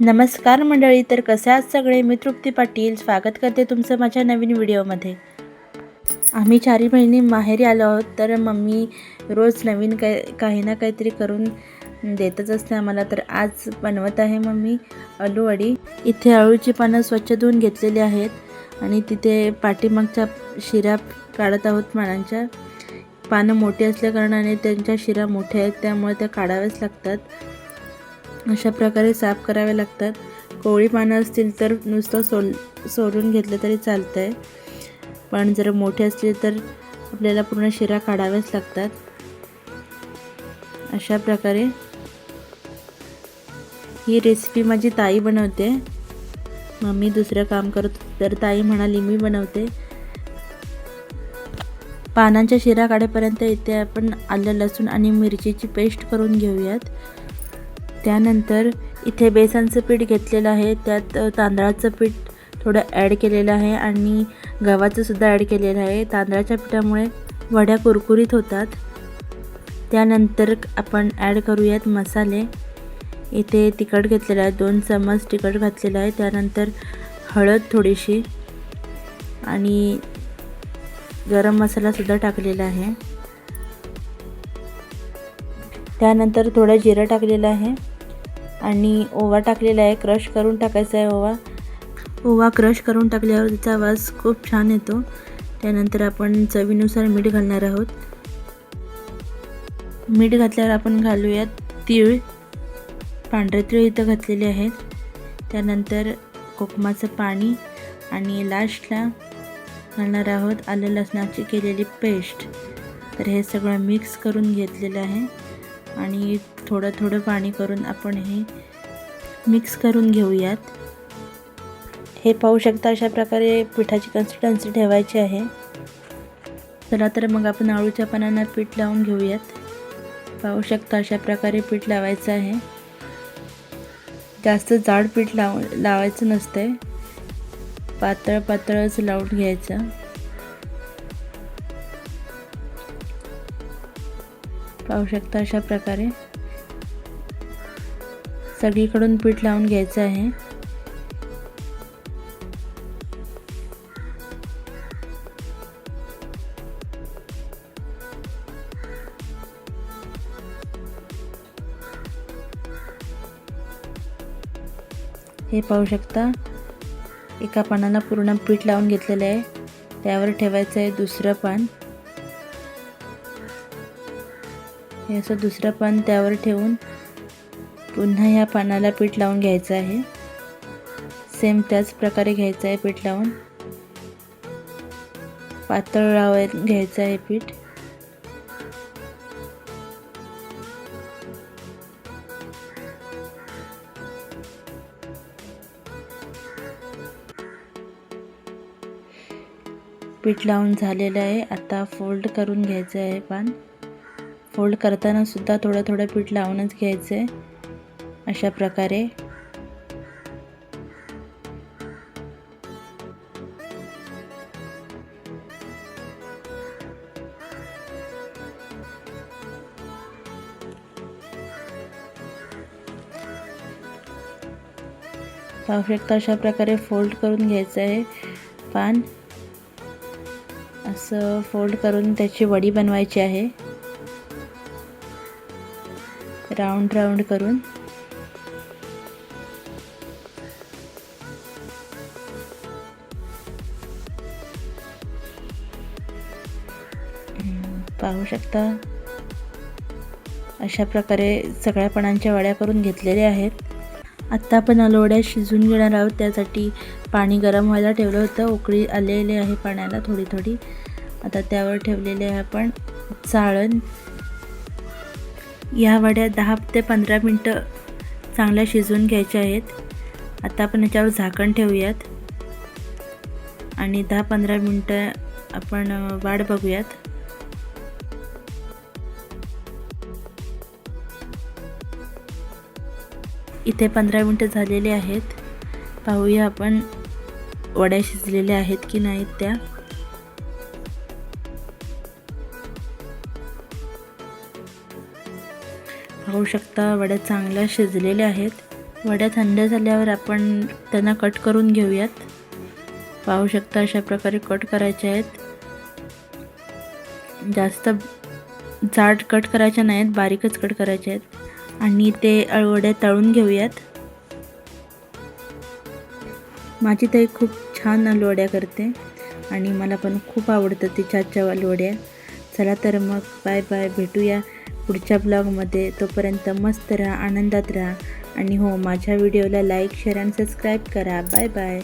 नमस्कार मंडळी तर कसे आहात सगळे? मी तृप्ती पाटील. स्वागत करते तुमचं माझ्या नवीन व्हिडिओमध्ये. आम्ही चारही बहिणी माहेरी आलो आहोत तर मम्मी रोज नवीन काय काही ना काहीतरी करून देतच असते आम्हाला. तर आज बनवत आहे मम्मी अळूवडी इथे अळूची पानं स्वच्छ धुवून घेतलेली आहेत आणि तिथे पाठीमागच्या शिरा काढत आहोत पानांच्या पानं मोठी असल्याकारणाने त्यांच्या शिरा मोठ्या आहेत त्यामुळे त्या काढाव्याच लागतात. अशा प्रकारे साफ करावे लागतात. कोवळी पानं असतील तर नुसतं सोल सोलून घेतलं तरी चालतं आहे पण जर मोठे असले तर आपल्याला पूर्ण शिरा काढाव्याच लागतात. अशा प्रकारे ही रेसिपी माझी ताई बनवते. मम्मी दुसरं काम करत तर ताई म्हणाली मी बनवते. पानांच्या शिरा काढेपर्यंत इथे आपण आलं लसूण आणि मिरचीची पेस्ट करून घेऊयात. त्यानंतर इथे बेसनचं पीठ घेतलेलं आहे. त्यात तांदळाचं पीठ थोडं ॲड केलेलं आहे आणि गव्हाचंसुद्धा ॲड केलेलं आहे. तांदळाच्या पिठामुळे वड्या कुरकुरीत होतात. त्यानंतर आपण ॲड करूयात मसाले. इथे तिखट घेतलेलं आहे. दोन चमच तिखट घातलेलं आहे. त्यानंतर हळद थोडीशी आणि गरम मसालासुद्धा टाकलेला आहे. त्यानंतर थोडं जिरं टाकलेलं आहे. आणि ओवा टाकलेला आहे. क्रश करून टाकायचा आहे ओवा. ओवा क्रश करून टाकल्यावर त्याचा आवाज खूप छान येतो. त्यानंतर आपण चवीनुसार मीठ घालणार आहोत. मीठ घातल्यावर आपण घालूयात तीळ. पांढरे तीळ इथं घातलेले आहेत. त्यानंतर कोकमाचं पाणी आणि लास्टला घालणार आहोत आलं लसणाची केलेली पेस्ट तर हे सगळं मिक्स करून घेतलेलं आहे. आणि थोडं थोडं पाणी करून आपण हे मिक्स करून घेऊयात. हे पाहू शकता अशा प्रकारे पिठाची कन्सिस्टन्सी ठेवायची आहे. चला तर मग आपण आळूच्या पानांना पीठ लावून घेऊयात. पाहू शकता अशा प्रकारे पीठ लावायचं आहे. जास्त जाड पीठ लाव लावायचं नसतंय. पातळ पातळच लावून घ्यायचं. पाहू शकता अशा प्रकारे. सगळीकडून पीठ लावून घ्यायचं आहे. हे पाहू शकता एका पानाला पूर्ण पीठ लावून घेतलेलं आहे. त्यावर ठेवायचं आहे दुसरं पान. हे असं दुसरं पान त्यावर ठेवून पुन्हा ह्या पानाला पीठ लावून घ्यायचं आहे. सेम त्याच प्रकारे घ्यायचं आहे पीठ लावून. पातळ लावाय घ्यायचं आहे पीठ. पीठ लावून झालेलं आहे. आता फोल्ड करून घ्यायचं आहे पान. फोल्ड करताना सुद्धा थोडं थोडं पीठ लावूनच घ्यायचं आहे अशा प्रकारे. पाहू अशा प्रकारे फोल्ड करून घ्यायचं आहे पान. असं फोल्ड करून त्याची वडी बनवायची आहे. राऊंड राऊंड करून. पाहू शकता. अशा प्रकारे सगळ्या पणांच्या वड्या करून घेतलेल्या आहेत. आत्ता आपण अलोड्या शिजून घेणार आहोत. त्यासाठी पाणी गरम व्हायला ठेवलं होतं. उकळी आलेली आहे पाण्याला थोडी थोडी. आता त्यावर ठेवलेले आहे आपण चाळण. या वड्या दहा ते पंधरा मिनटं चांगल्या शिजवून घ्यायच्या आहेत. आता आपण याच्यावर झाकण ठेवूयात. आणि दहा पंधरा मिनटं आपण वाट बघूयात. इथे पंधरा मिनटं झालेले आहेत. पाहूया आपण वड्या शिजलेल्या आहेत की नाहीत त्या. पाहू शकता. वड्या चांगल्या शिजलेल्या आहेत. वड्या थंड झाल्यावर आपण त्यांना कट करून घेऊयात. पाहू शकता अशा प्रकारे कट करायचे आहेत. जास्त जाड कट करायच्या नाहीत बारीकच कट करायचे आहेत. आणि ते वड्या तळून घेऊयात. माझी ताई खूप छान अलवड्या करते आणि मला पण खूप आवडतं तिच्या वड्या चला तर मग बाय बाय भेटूया. पुढच्या ब्लॉगमध्ये तोपर्यंत मस्त राहा आनंदात राहा. आणि हो माझ्या व्हिडिओला लाईक शेअर आणि सबस्क्राईब करा. Bye bye